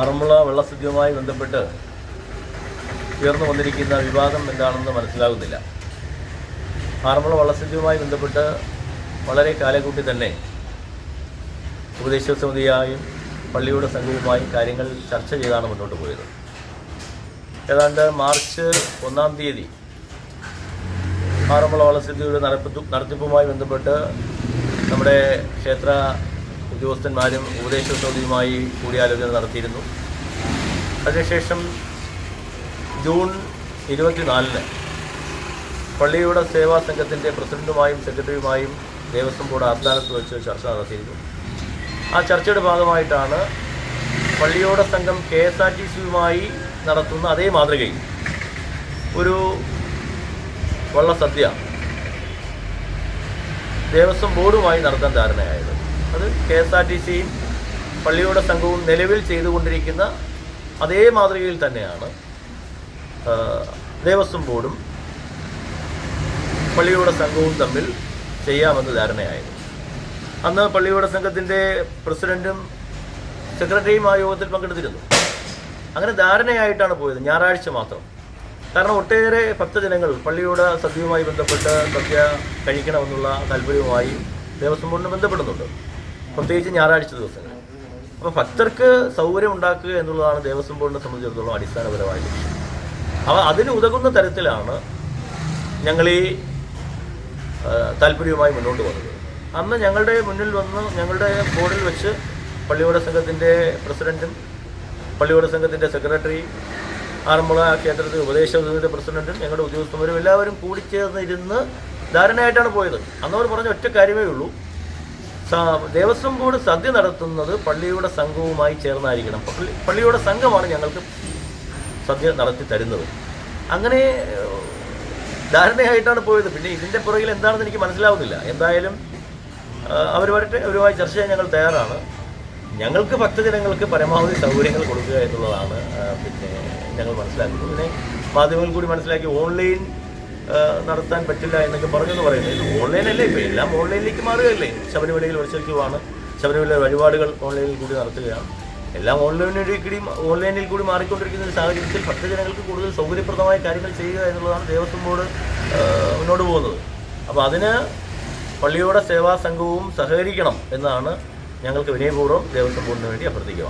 ആറന്മുള വെള്ളസദ്യവുമായി ബന്ധപ്പെട്ട് ഉയർന്നു വന്നിരിക്കുന്ന വിവാദം എന്താണെന്ന് മനസ്സിലാകുന്നില്ല. ആറന്മുള വെള്ളസദ്യവുമായി ബന്ധപ്പെട്ട് വളരെ കാലക്കൂട്ടി തന്നെ ഉപദേശ സമിതിയായും പള്ളിയുടെ സംഘവുമായും കാര്യങ്ങൾ ചർച്ച ചെയ്താണ് മുന്നോട്ട് പോയത്. ഏതാണ്ട് മാർച്ച് ഒന്നാം തീയതി ആറന്മുള വെള്ളസദ്യയുടെ നടത്തിപ്പുമായി ബന്ധപ്പെട്ട് നമ്മുടെ ക്ഷേത്ര ഉദ്യോഗസ്ഥന്മാരും ഉപദേശ കൂടിയാലോചന നടത്തിയിരുന്നു. അതിനുശേഷം ജൂൺ ഇരുപത്തിനാലിന് പള്ളിയുടെ സേവാ സംഘത്തിന്റെ പ്രസിഡന്റുമായും സെക്രട്ടറിയുമായും ദേവസ്വം ബോർഡ് ആസ്ഥാനത്ത് വെച്ച് ചർച്ച നടത്തിയിരുന്നു. ആ ചർച്ചയുടെ ഭാഗമായിട്ടാണ് പള്ളിയോട സംഘം കെ എസ് ആർ ടി സിയുമായി നടത്തുന്ന അതേ മാതൃകയിൽ ഒരു വള്ളസദ്യ ദേവസ്വം ബോർഡുമായി നടത്താൻ ധാരണയായത്. അത് കെ എസ് ആർ ടി സിയും പള്ളിയുടെ സംഘവും നിലവിൽ ചെയ്തുകൊണ്ടിരിക്കുന്ന അതേ മാതൃകയിൽ തന്നെയാണ് ദേവസ്വം ബോർഡും പള്ളിയുടെ സംഘവും തമ്മിൽ ചെയ്യാമെന്ന് ധാരണയായത് അന്ന് പള്ളിയുടെ സംഘത്തിന്റെ പ്രസിഡന്റും സെക്രട്ടറിയും ആ യോഗത്തിൽ പങ്കെടുത്തിരുന്നു. അങ്ങനെ ധാരണയായിട്ടാണ് പോയത് ഞായറാഴ്ച മാത്രം. കാരണം ഒട്ടേറെ ഭക്തജനങ്ങൾ പള്ളിയുടെ സദ്യയുമായി ബന്ധപ്പെട്ട് സദ്യ കഴിക്കണമെന്നുള്ള താല്പര്യവുമായി ദേവസ്വം ബോർഡിന് ബന്ധപ്പെടുന്നുണ്ട്. പ്രത്യേകിച്ച് ഞായറാഴ്ച ദിവസങ്ങൾ. അപ്പോൾ ഭക്തർക്ക് സൗകര്യം ഉണ്ടാക്കുക എന്നുള്ളതാണ് ദേവസ്വം ബോർഡിനെ സംബന്ധിച്ചിടത്തോളം അടിസ്ഥാനപരമായ ലക്ഷ്യം അപ്പോൾ അതിന് ഉതകുന്ന തരത്തിലാണ് ഞങ്ങൾ ഈ താല്പര്യവുമായി മുന്നോട്ട് വന്നത് അന്ന് ഞങ്ങളുടെ മുന്നിൽ വന്ന് ഞങ്ങളുടെ ബോർഡിൽ വെച്ച് പള്ളിയോട സംഘത്തിന്റെ പ്രസിഡന്റും പള്ളിയോട സംഘത്തിന്റെ സെക്രട്ടറി ആറന്മുള കേന്ദ്രത്തിൽ ഉപദേശ സമിതിയുടെ പ്രസിഡന്റും ഞങ്ങളുടെ ഉദ്യോഗസ്ഥന്മാരും എല്ലാവരും കൂടിച്ചേർന്നിരുന്ന് ധാരണയായിട്ടാണ് പോയത്. അന്നവർ പറഞ്ഞ ഒറ്റ കാര്യമേ ഉള്ളൂ. ദേവസ്വം ബോർഡ് സദ്യ നടത്തുന്നത് പള്ളിയുടെ സംഘവുമായി ചേർന്നായിരിക്കണം. പള്ളി പള്ളിയുടെ സംഘമാണ് ഞങ്ങൾക്ക് സദ്യ നടത്തി തരുന്നത്. അങ്ങനെ ധാരണയായിട്ടാണ് പോയത്. പിന്നെ ഇതിന്റെ പുറകിൽ എന്താണെന്ന് എനിക്ക് മനസ്സിലാവുന്നില്ല. എന്തായാലും അവർ വരട്ടെ അവരുമായി ചർച്ച ചെയ്യാൻ ഞങ്ങൾ തയ്യാറാണ്. ഞങ്ങൾക്ക് ഭക്തജനങ്ങൾക്ക് പരമാവധി സൗകര്യങ്ങൾ കൊടുക്കുക എന്നുള്ളതാണ് പിന്നെ ഞങ്ങൾ മനസ്സിലാക്കുന്നത്. പിന്നെ മാധ്യമങ്ങൾ കൂടി മനസ്സിലാക്കി ഓൺലൈൻ നടത്താൻ പറ്റില്ല എന്നൊക്കെ പറഞ്ഞെന്ന് പറയുന്നത്. ഇത് ഓൺലൈനല്ലേ ഇപ്പോൾ എല്ലാം ഓൺലൈനിലേക്ക് മാറുകയല്ലേ? ശബരിമലയിൽ ഉത്സവിക്കുവാണ് ശബരിമല വഴിപാടുകൾ ഓൺലൈനിൽ കൂടി നടത്തുകയാണ്. എല്ലാം ഓൺലൈനിൽ കൂടി ഓൺലൈനിൽ കൂടി മാറിക്കൊണ്ടിരിക്കുന്ന ഒരു സാഹചര്യത്തിൽ ഭക്തജനങ്ങൾക്ക് കൂടുതൽ സൗകര്യപ്രദമായ കാര്യങ്ങൾ ചെയ്യുക എന്നുള്ളതാണ് ദേവസ്വം ബോർഡ് മുന്നോട്ട് പോകുന്നത്. അപ്പോൾ അതിന് പള്ളിയുടെ സേവാ സംഘവും സഹകരിക്കണം എന്നാണ് ഞങ്ങൾക്ക് വിനയപൂർവം ദേവസ്വം ബോർഡിന് വേണ്ടി അഭ്യർത്ഥിക്കുക.